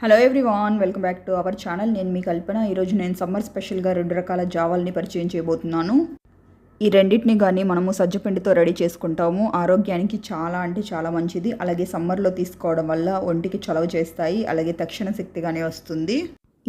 Hello everyone welcome back to our channel నేను మీ కల్పన. ఈరోజు నేను సమ్మర్ స్పెషల్గా రెండు రకాల జావాల్ని పరిచయం చేయబోతున్నాను. ఈ రెండింటిని కానీ మనము సజ్జపిండితో రెడీ చేసుకుంటాము. ఆరోగ్యానికి చాలా అంటే చాలా మంచిది. అలాగే సమ్మర్లో తీసుకోవడం వల్ల ఒంటికి చలవ చేస్తాయి. అలాగే తక్షణ శక్తిగానే వస్తుంది.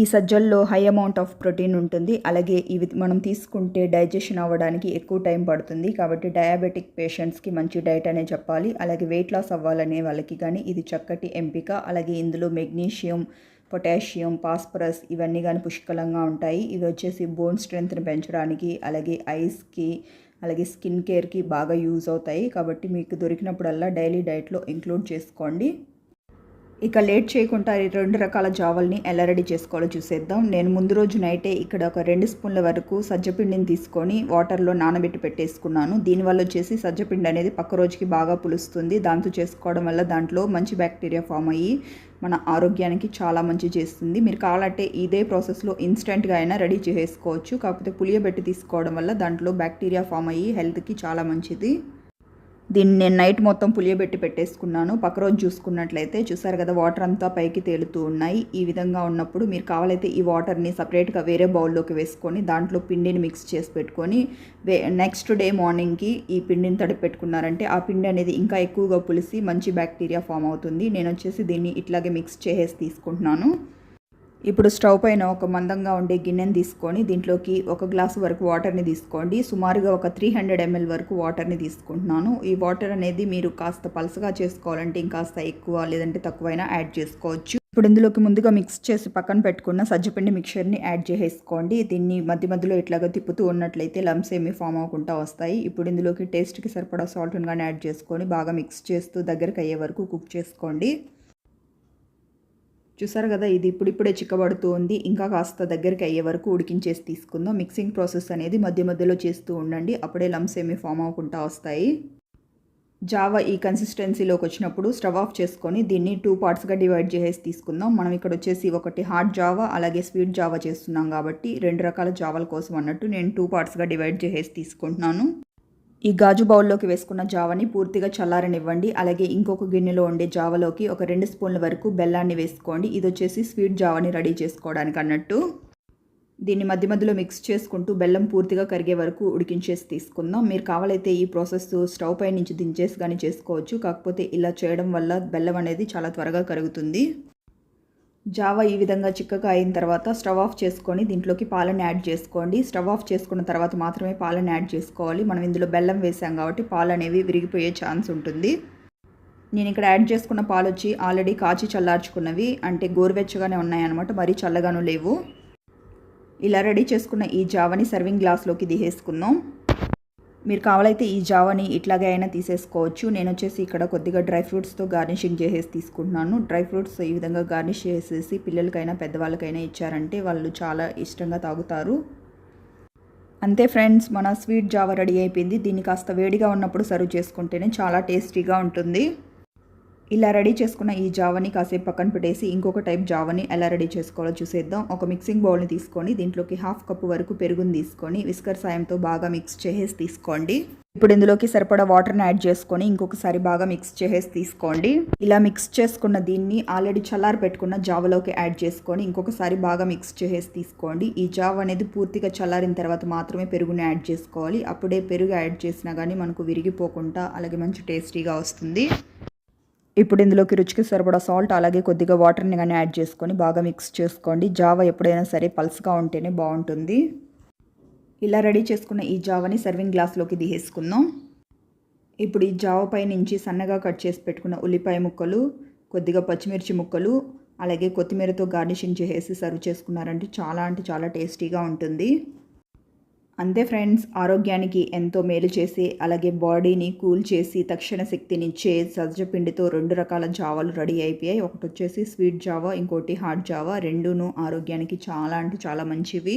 ఈ సజ్జల్లో హై అమౌంట్ ఆఫ్ ప్రోటీన్ ఉంటుంది. అలాగే ఇవి మనం తీసుకుంటే డైజెషన్ అవ్వడానికి ఎక్కువ టైం పడుతుంది. కాబట్టి డయాబెటిక్ పేషెంట్స్కి మంచి డైట్ అనే చెప్పాలి. అలాగే వెయిట్ లాస్ అవ్వాలనే వాళ్ళకి కానీ ఇది చక్కటి ఎంపిక. అలాగే ఇందులో మెగ్నీషియం పొటాషియం పాస్పరస్ ఇవన్నీ కానీ పుష్కలంగా ఉంటాయి. ఇవి వచ్చేసి బోన్ స్ట్రెంత్ని పెంచడానికి అలాగే ఐస్కి అలాగే స్కిన్ కేర్కి బాగా యూజ్ అవుతాయి. కాబట్టి మీకు దొరికినప్పుడల్లా డైలీ డైట్లో ఇంక్లూడ్ చేసుకోండి. ఇక లేట్ చేయకుండా రెండు రకాల జావల్ని ఎలా రెడీ చేసుకోవాలో చూసేద్దాం. నేను ముందు రోజు నైటే ఇక్కడ ఒక రెండు స్పూన్ల వరకు సజ్జపిండిని తీసుకొని వాటర్లో నానబెట్టి పెట్టేసుకున్నాను. దీనివల్ల వచ్చేసి సజ్జపిండి అనేది పక్క రోజుకి బాగా పులుస్తుంది. దాంతో చేసుకోవడం వల్ల దాంట్లో మంచి బ్యాక్టీరియా ఫామ్ అయ్యి మన ఆరోగ్యానికి చాలా మంచి చేస్తుంది. మీరు కావాలంటే ఇదే ప్రాసెస్లో ఇన్స్టెంట్గా అయినా రెడీ చేసుకోవచ్చు. కాకపోతే పులియబెట్టి తీసుకోవడం వల్ల దాంట్లో బ్యాక్టీరియా ఫామ్ అయ్యి హెల్త్కి చాలా మంచిది. దీన్ని నేను నైట్ మొత్తం పులియబెట్టి పెట్టేసుకున్నాను. పక్క రోజు చూసుకున్నట్లయితే చూసారు కదా వాటర్ అంతా పైకి తేలుతూ ఉన్నాయి. ఈ విధంగా ఉన్నప్పుడు మీరు కావాలైతే ఈ వాటర్ని సపరేట్గా వేరే బౌల్లోకి వేసుకొని దాంట్లో పిండిని మిక్స్ చేసి పెట్టుకొని వే నెక్స్ట్ డే మార్నింగ్కి ఈ పిండిని తడిపి పెట్టుకున్నారంటే ఆ పిండి అనేది ఇంకా ఎక్కువగా పులిసి మంచి బ్యాక్టీరియా ఫామ్ అవుతుంది. నేను వచ్చేసి దీన్ని ఇట్లాగే మిక్స్ చేసేసి తీసుకుంటున్నాను. ఇప్పుడు స్టవ్ పైన ఒక మందంగా ఉండే గిన్నెని తీసుకొని దీంట్లోకి ఒక గ్లాసు వరకు వాటర్ని తీసుకోండి. సుమారుగా ఒక త్రీ హండ్రెడ్ ఎంఎల్ వరకు వాటర్ని తీసుకుంటున్నాను. ఈ వాటర్ అనేది మీరు కాస్త పలసగా చేసుకోవాలంటే ఇంకాస్త ఎక్కువ లేదంటే తక్కువైనా యాడ్ చేసుకోవచ్చు. ఇప్పుడు ఇందులోకి ముందుగా మిక్స్ చేసి పక్కన పెట్టుకున్న సజ్జపిండి మిక్చర్ని యాడ్ చేసేసుకోండి. దీన్ని మధ్య మధ్యలో ఇట్లాగా తిప్పుతూ ఉన్నట్లయితే లమ్స్ ఏమీ ఫామ్ అవ్వకుండా వస్తాయి. ఇప్పుడు ఇందులోకి టేస్ట్కి సరిపడా సాల్ట్ని కానీ యాడ్ చేసుకొని బాగా మిక్స్ చేస్తూ దగ్గరికి అయ్యే వరకు కుక్ చేసుకోండి. చూసారు కదా ఇది ఇప్పుడిప్పుడే చిక్కబడుతూ ఉంది. ఇంకా కాస్త దగ్గరికి అయ్యే వరకు ఉడికించేసి తీసుకుందాం. మిక్సింగ్ ప్రాసెస్ అనేది మధ్య మధ్యలో చేస్తూ ఉండండి. అప్పుడే లమ్స్ ఏమీ ఫామ్ అవ్వకుండా వస్తాయి. జావా ఈ కన్సిస్టెన్సీలోకి వచ్చినప్పుడు స్టవ్ ఆఫ్ చేసుకొని దీన్ని టూ పార్ట్స్గా డివైడ్ చేసేసి తీసుకుందాం. మనం ఇక్కడ వచ్చేసి ఒకటి హాట్ జావా అలాగే స్వీట్ జావా చేస్తున్నాం కాబట్టి రెండు రకాల జావాల కోసం అన్నట్టు నేను టూ పార్ట్స్గా డివైడ్ చేసేసి తీసుకుంటున్నాను. ఈ గాజు బౌల్లోకి వేసుకున్న జావని పూర్తిగా చల్లారనివ్వండి. అలాగే ఇంకొక గిన్నెలో ఉండే జావలోకి ఒక రెండు స్పూన్ల వరకు బెల్లాన్ని వేసుకోండి. ఇది వచ్చేసి స్వీట్ జావని రెడీ చేసుకోవడానికి అన్నట్టు. దీన్ని మధ్య మధ్యలో మిక్స్ చేసుకుంటూ బెల్లం పూర్తిగా కరిగే వరకు ఉడికించేసి తీసుకుందాం. మీరు కావాలైతే ఈ ప్రాసెస్ స్టవ్ పై నుంచి దించేసి కానీ చేసుకోవచ్చు. కాకపోతే ఇలా చేయడం వల్ల బెల్లం అనేది చాలా త్వరగా కరుగుతుంది. జావా ఈ విధంగా చిక్కగా అయిన తర్వాత స్టవ్ ఆఫ్ చేసుకొని దీంట్లోకి పాలను యాడ్ చేసుకోండి. స్టవ్ ఆఫ్ చేసుకున్న తర్వాత మాత్రమే పాలను యాడ్ చేసుకోవాలి. మనం ఇందులో బెల్లం వేసాం కాబట్టి పాలు అనేవి విరిగిపోయే ఛాన్స్ ఉంటుంది. నేను ఇక్కడ యాడ్ చేసుకున్న పాలు వచ్చి ఆల్రెడీ కాచి చల్లార్చుకున్నవి. అంటే గోరువెచ్చగానే ఉన్నాయన్నమాట. మరీ చల్లగాను లేవు. ఇలా రెడీ చేసుకున్న ఈ జావని సర్వింగ్ గ్లాస్లోకి దిహేసుకుందాం. మీరు కావాలైతే ఈ జావాని ఇట్లాగే అయినా తీసేసుకోవచ్చు. నేను వచ్చేసి ఇక్కడ కొద్దిగా డ్రై ఫ్రూట్స్తో గార్నిషింగ్ చేసేసి తీసుకుంటున్నాను. డ్రై ఫ్రూట్స్ ఈ విధంగా గార్నిష్ చేసేసి పిల్లలకైనా పెద్దవాళ్ళకైనా ఇచ్చారంటే వాళ్ళు చాలా ఇష్టంగా తాగుతారు. అంతే ఫ్రెండ్స్ మన స్వీట్ జావా రెడీ అయిపోయింది. దీన్ని కాస్త వేడిగా ఉన్నప్పుడు సర్వ్ చేసుకుంటేనే చాలా టేస్టీగా ఉంటుంది. ఇలా రెడీ చేసుకున్న ఈ జావని కాసేపు పక్కన పెట్టేసి ఇంకొక టైప్ జావని ఎలా రెడీ చేసుకోవాలో చూసేద్దాం. ఒక మిక్సింగ్ బౌల్ని తీసుకొని దీంట్లోకి హాఫ్ కప్పు వరకు పెరుగుని తీసుకొని విస్కర్ సాయంతో బాగా మిక్స్ చేసేసి తీసుకోండి. ఇప్పుడు ఇందులోకి సరిపడా వాటర్ని యాడ్ చేసుకొని ఇంకొకసారి బాగా మిక్స్ చేసేసి తీసుకోండి. ఇలా మిక్స్ చేసుకున్న దీన్ని ఆల్రెడీ చల్లారి పెట్టుకున్న జావలోకి యాడ్ చేసుకొని ఇంకొకసారి బాగా మిక్స్ చేసేసి తీసుకోండి. ఈ జావ అనేది పూర్తిగా చల్లారిన తర్వాత మాత్రమే పెరుగుని యాడ్ చేసుకోవాలి. అప్పుడే పెరుగు యాడ్ చేసినా కానీ మనకు విరిగిపోకుండా అలాగే మంచి టేస్టీగా వస్తుంది. ఇప్పుడు ఇందులోకి రుచికి సరిపడా సాల్ట్ అలాగే కొద్దిగా వాటర్ని కానీ యాడ్ చేసుకొని బాగా మిక్స్ చేసుకోండి. జావ ఎప్పుడైనా సరే పల్స్గా ఉంటేనే బాగుంటుంది. ఇలా రెడీ చేసుకున్న ఈ జావని సర్వింగ్ గ్లాస్లోకి దిగేసుకుందాం ఇప్పుడు ఈ జావ పై నుంచి సన్నగా కట్ చేసి పెట్టుకున్న ఉల్లిపాయ ముక్కలు కొద్దిగా పచ్చిమిర్చి ముక్కలు అలాగే కొత్తిమీరతో గార్నిషింగ్ చేసేసి సర్వ్ చేసుకున్నారంటే చాలా అంటే చాలా టేస్టీగా ఉంటుంది. అంతే ఫ్రెండ్స్ ఆరోగ్యానికి ఎంతో మేలు చేసి అలాగే బాడీని కూల్ చేసి తక్షణ శక్తినిచ్చే సజ్జపిండితో రెండు రకాల జావాలు రెడీ అయిపోయాయి. ఒకటి వచ్చేసి స్వీట్ జావా ఇంకోటి హాట్ జావా. రెండును ఆరోగ్యానికి చాలా అంటే చాలా మంచివి.